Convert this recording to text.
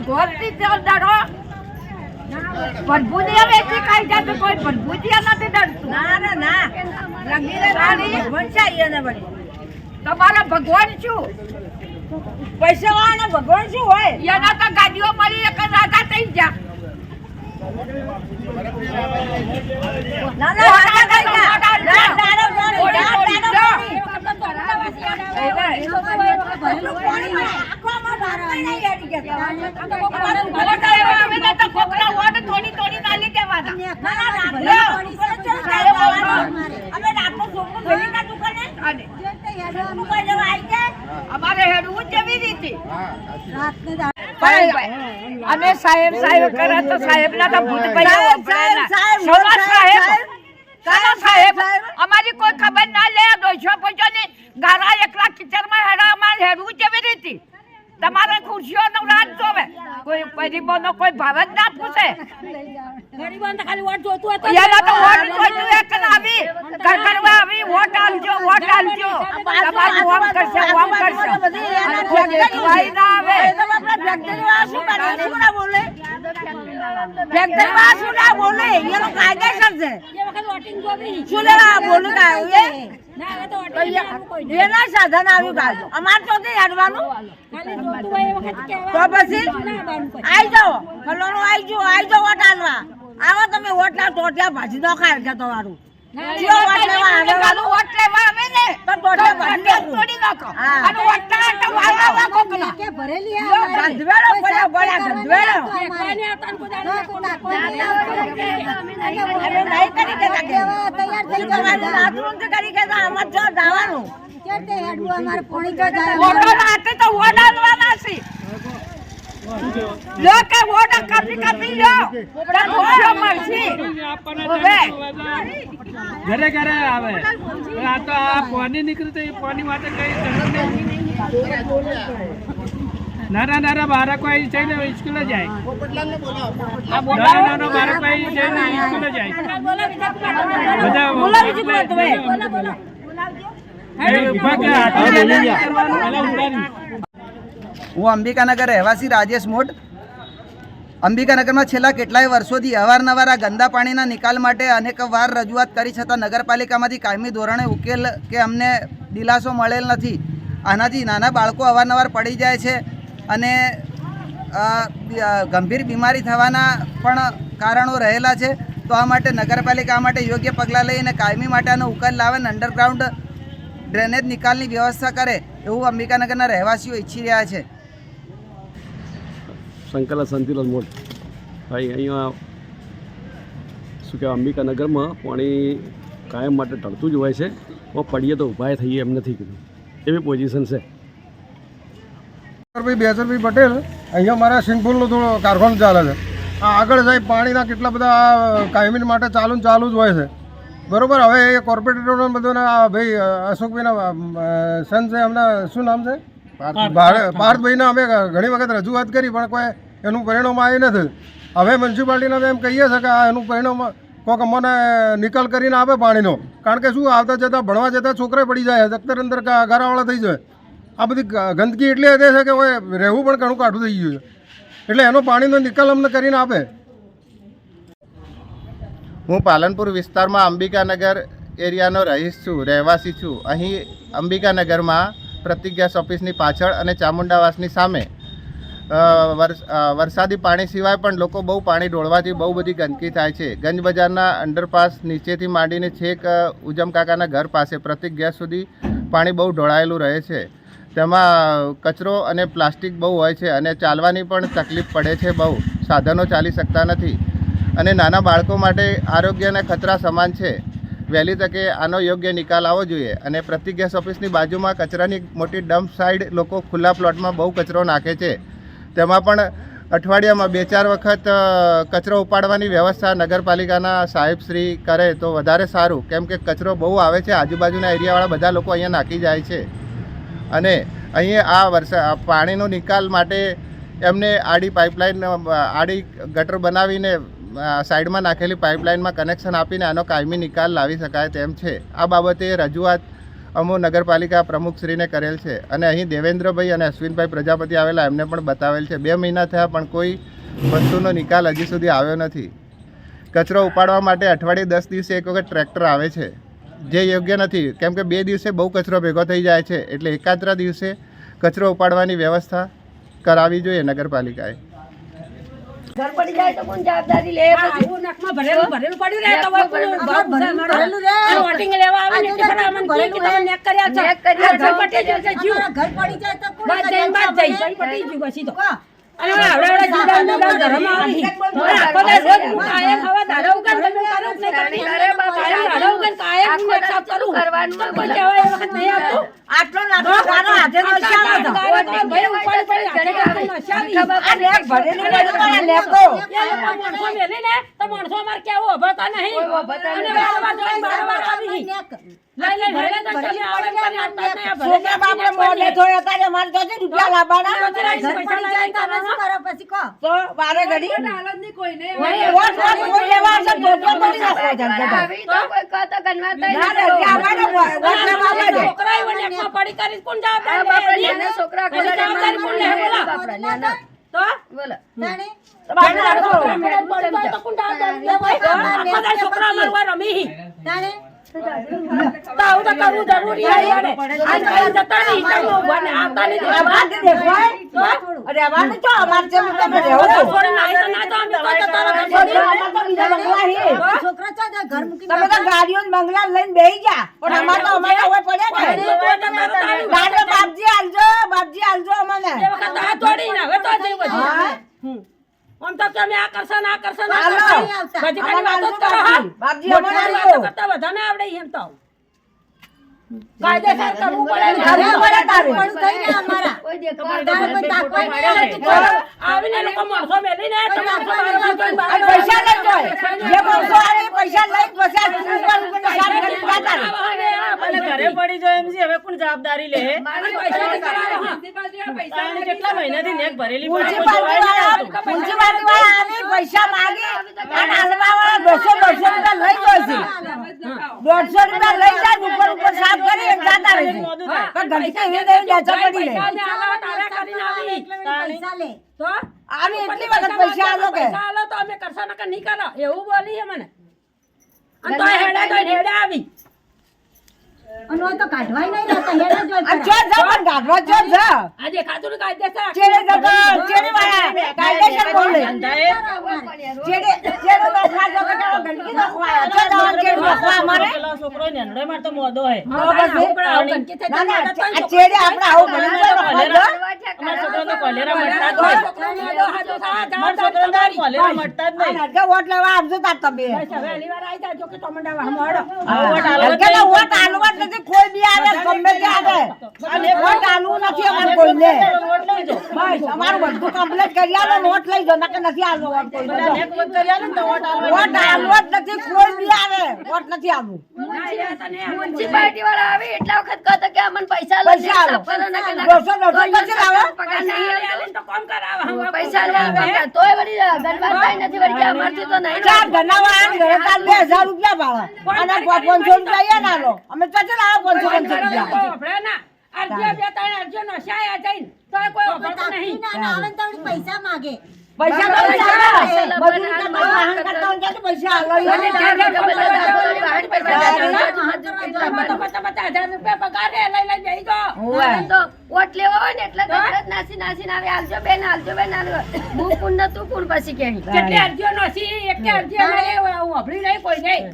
નહીં ડરો ભરભુતિયા વેચી ખાઈ જાય તો કોઈ ભરભુતિયા નથી ડરતું ના ના ના. ભગવાન છે અહીંયા વળી તમારા ભગવાન શું? પૈસા વાળાને ભગવાન શું હોય? એના તો ગાડીઓ મળી એક રાજા થઈ જા ના ના રાજા થઈ ગયા. ના, દાડો જોડી, ઓડી, દાડો ઓડી, જોડી. એટલે પાણી માં આંખોમાં રાતમાં નહીં અડી ગયા. વોટ આવ્યા અમે તો તો કોકના વોટ થોડી થોડી નાલી દેવાના ના, ના, રાતના પાણી પર જ ચાલુ જવાનું. અમે રાતનું છોકરું ભેગી ના દુકાને અને છોકરું કોઈ જવા આવી જાય. અમારે હેડવું જેવી રીતે રાતને દાડો. અમે સાહેબ સાહેબ કરે તો સાહેબ ના તો ભૂત સાહેબ, સાહેબ, સાહેબ, સોના સાહેબ સાહેબ. સોના સાહેબ અમારી કોઈ ખબર ના લે દોઢસો પૈસો ની ગારા એકલા કિચનમાં હેડા અમારે હેડવું જેવી રીતે. તમારે ખુરશીઓ નો રાજ જોવે. કોઈ ગરીબો નો કોઈ ભાવ જ ના પૂછે. એના તો વોટ જોઈતું એક આવી. ઘરઘરવા આવી. વોટ આલજો વોટ આલજો. તમારું ઓમ કરશે ઓમ કરશે. કોઈ ના આવે. એ તો શું કરે? શું ના બોલે? ફેક્ટરીવાળા શું ના બોલે? એનો કાયદેસર છે. શું લેવા બોલું કાંઈ? એના સાધન આવ્યું કાઢો અમારે તો નહીં હેડવાનું. તો પછી? આઈ જાઓ. ફલાણું આઈ જાઓ. આઈ જાઓ વોટ આલવા. આવો તમે ઓટલા ટોટલા ભાજી દો ખાય કે તમારું. ને તો ના. તો અમારે. છે લો કે વોટ કાપી કાપી લો તો ખુરશીઓ મળશે હવે. ઘરે ઘરે આવે. આ તો આ પાણી નીકળ્યું તો એ પાણી માટે કઈ જરૂર નહીં. નાના નાના બાળકો અહીં જઈને સ્કૂલે જાય. નાના નાના બાળકો અહીં જઈને સ્કૂલે જાય. બધા કે હાથે. હું અંબિકાનગર રહેવાસી રાજેશ મોટ અંબિકાનગરમાં છેલ્લા કેટલાય વર્ષોથી અવારનવાર આ ગંદા પાણીના નિકાલ માટે અનેક વાર રજૂઆત કરી છતાં નગરપાલિકામાંથી કાયમી ધોરણે ઉકેલ કે અમને દિલાસો મળેલ નથી. આનાથી નાના બાળકો અવારનવાર પડી જાય છે અને ગંભીર બીમારી થવાના પણ કારણો રહેલા છે. તો આ માટે નગરપાલિકા આ માટે યોગ્ય પગલાં લઈને કાયમી માટે આનો ઉકેલ લાવે અને અંડરગ્રાઉન્ડ ડ્રેનેજ નિકાલની વ્યવસ્થા કરે એવું અંબિકાનગરના રહેવાસીઓ ઈચ્છી રહ્યા છે. સંકલા શાંતિલાલ મોટ ભાઈ, અહીંયા શું કહેવાય, અંબિકાનગરમાં પાણી કાયમ માટે ટળતું જ હોય છે. પણ પડીએ તો ઊભા થઈએ એમ નથી કીધું. એવી પોઝિશન છે. ભાઈ બેસરભાઈ પટેલ, અહીંયા મારા સિંગપુરનો થોડો કારખાનું ચાલે છે. આ આગળ સાહેબ પાણીના કેટલા બધા કાયમી માટે ચાલુ ને ચાલુ જ હોય છે. બરોબર, હવે એ કોર્પોરેટરોને બધાને ભાઈ, અશોકભાઈના સન છે, એમના શું નામ છે? પાર્થભાઈને અમે ઘણી વખત રજૂઆત કરી પણ કોઈ એનું પરિણામ આવ્યું નથી. હવે મ્યુનિસિપાલિટીને અમે એમ કહીએ છીએ કે આ એનું પરિણામ કોઈક અમને નિકાલ કરીને આપે પાણીનો. કારણ કે શું આવતા જતાં ભણવા જતાં છોકરા પડી જાય દફતર અંદર કા- ગારાવાળા થઈ જાય. આ બધી ગંદકી એટલી હદે છે કે હવે રહેવું પણ ઘણું કાઢું થઈ ગયું છે. એટલે એનો પાણીનો નિકાલ અમને કરીને આપે. હું પાલનપુર વિસ્તારમાં અંબિકાનગર એરિયાનો રહીશ છું રહેવાસી છું. અહીં અંબિકાનગરમાં પ્રતિક ઓફિસની પાછળ અને ચામુંડાવાસની સામે. વરસાદી પાણી સિવાય પણ લોકો બહુ પાણી ઢોળવાથી બહુ બધી ગંદકી થાય છે. ગંજ બજારના અંડરપાસ નીચેથી માંડીને છેક ઉજમકાકાના ઉજમ કાકાના ઘર પાસે પ્રતિક ગેસ સુધી પાણી બહુ ઢોળાયેલું રહે છે. તેમાં કચરો અને પ્લાસ્ટિક બહુ હોય છે અને ચાલવાની પણ તકલીફ પડે છે બહુ. સાધનો ચાલી શકતા નથી. અને નાના બાળકો માટે આરોગ્યના ખતરા સમાન છે. વહેલી તકે આનો યોગ્ય નિકાલ આવવો જોઈએ અને પ્રતિ ગેસ ઓફિસની બાજુમાં કચરાની મોટી ડમ્પ સાઇડ લોકો ખુલ્લા પ્લોટમાં બહુ કચરો નાખે છે. તેમાં પણ અઠવાડિયામાં બે ચાર વખત કચરો ઉપાડવાની વ્યવસ્થા નગરપાલિકાના સાહેબશ્રી કરે તો વધારે સારું. કેમ કે કચરો બહુ આવે છે, આજુબાજુના એરિયાવાળા બધા લોકો અહીંયા નાખી જાય છે. અને અહીં આ વરસા પાણીનો નિકાલ માટે એમને આડી પાઇપલાઇન આડી ગટર બનાવીને સાઈડમાં નાખેલી પાઇપલાઇનમાં કનેક્શન આપીને આનો કાયમી નિકાલ લાવી શકાય તેમ છે. આ બાબતે રજૂઆત અમો નગરપાલિકા પ્રમુખશ્રીને કરેલ છે અને અહીં દેવેન્દ્રભાઈ અને અશ્વિનભાઈ પ્રજાપતિ આવેલા એમને પણ બતાવેલ છે. બે મહિના થયા પણ કોઈ વસ્તુનો નિકાલ હજી સુધી આવ્યો નથી. કચરો ઉપાડવા માટે અઠવાડિયે દસ દિવસે એક વખત ટ્રેક્ટર આવે છે. જે યોગ્ય નથી, કેમ કે બે દિવસે બહુ કચરો ભેગો થઈ જાય છે, એટલે એકાદરા દિવસે કચરો ઉપાડવાની વ્યવસ્થા કરાવી જોઈએ નગરપાલિકાએ. ઘર પડી જાય તો કોણ જવાબદારી લે પછી ભરેલું ભરેલું પડ્યું રહે તો ભરેલું રહે. વોટિંગ લેવા આવે ને ખરા અમને કે તમે નેક કર્યા છો. નેક કર્યા ઘર પડી જાય જીવ. ઘર પડી જાય તો કોણ બાદ જઈને બાદ જઈ. ઘર પડી ગયું પછી તો. અને હવે જીવન આવડે જુદા જુદા આવી. આખો દાડો રોજ હું ખાવા ધારો ઉગન તમે કરો બાપા, કાયમ દાડા ઉગાડ હું એક સાફ કરું. કરવાનું કોઈ એ વખત નહીં આવતું. આટલો નાટલો તારો હાથે નો શ્યામ હતો. છોકરા પડી કરો કોણ જવાબદાર? નાના છોકરા? બોલો. છોકરા રમી. તો તો કરવું જરૂરી છે યાર. આજ જતા નહીં, તમે ઊભા ને આવતા નહીં. આ ભાત દેખાય? અરે આ ભાત તો અમારે જેમ તમે રહેવો તો છો. છોડી તો ના તો અમે તો જતા રહો. છોકરા અમારે તો બીજા બંગલા તમે તો ગાડીઓ બંગલા લઈને બેહી જા પણ અમારે તો અમારે હવે પડ્યા ને બાપજી આલજો બાપજી આલજો અમને એ વખત આ તોડી ને હવે તો જઈ બધું. આમ તો તમે આકર્ષણ આકર્ષણ ને આ કરશો ને આ હાલો. કરશો. બધી ખાલી વાતો જ કરો હા. બાપજી અમારી વાતો કરતા બધાને આવડે એમ તો કાયદેસર કરવું પડે ને. કરવું પડે તારે. કોઈ દેખાય આવીને લોકો માણસો મેલીને તો માણસો બારવાર જોઈને અને બારવાર પૈસા લઈ જાય જે માણસો આવે એ પૈસા લઈ પછી આ ઉપર ઉપર સાફ કરીને જતા રહે. અને ઘરે પડી જાય એમ છે હવે કોણ જવાબદારી લે. કેટલા મહિનાથી નેક ભરેલી પૈસા માગે દોઢસો દોઢસો રૂપિયા લઈ જાય છે દોઢસો રૂપિયા લઈ જાય ઉપર ઉપર સાફ કરી અને રહે છે પણ ઘંટી એવી ને એવી પડી રહે પૈસા ને આલો તારે કરીને આવી. તો આવી એટલી વખત પૈસા આલો કે આલો તો અમે કરશો નકર નહીં કરો એવું બોલી છે મને અને હેડે હેડે આવી આ જો જા પણ ગાઢવા જો જા આજે ખાતું કાયદેસર ચેડે જતો ચેડે વાળા કાયદેસર બોલે ચેડે ચેડે નોખવા જો કે ચાલો ઘંટી નોખવા ચેડે આવા ચેડે નોખવા અમારે છોકરો નેનડો માં તો મોદો હે આવું પણ આવું ગંદકી થઈ જાય આ ચેડે આપણે આવું ઘણી નોખવા જો અમારા છોકરા તો કોલેરા મળતા તો નહીં અમારા છોકરા તો કોલેરા મળતા જ નહીં હલકા વોટ લેવા આવજો તાર તમે હવે અલી વાર જાજો કે ટોમેટા વાહમાં હળો. હલકા વોટ આલવા જ કોઈ બી આવે ગમે તે આવે. અને વોટ આલવું નથી અમારે કોઈને વોટ લઈ જો બસ અમારું બધું કમ્પ્લીટ કરી આવો વોટ લઈ જાઓ નકર નથી આલવો વોટ નેક વોટ આલવા જ નથી કોઈ બી આવે વોટ નથી આલવું. ના, એ તો નહીં આવે. મ્યુનિસિપાલિટી વાળા આવે એટલા વખત કહો તો કે અમને પૈસા લો પૈસા ના. દોઢસો દોઢસો પછી લાવો. પગાર નહીં આલે તો કોમ કરાવે. હમણાં પૈસા કોમ લે તોય વળી ગણવા થાય નથી વળી કે અમારથી તો નહીં ચાર ગણાવા આઠ ઘરે કાલ બે હજાર રૂપિયા ભાવે અને પાંચસો રૂપિયા એ ના લો. અમે તો લાવો પાંચસો પાંચસો રૂપિયા ના. અરજીઓ બે ત્રણ અરજીઓ નશાયા જઈને તો કોઈ વાપરતું નહીં. પૈસા તો પૈસા પૈસા તે પૈસા તો તું કુણ પછી કે જેટલી અરજીઓ નસી, એકની અરજી અમારે હું નહીં કોઈ નહીં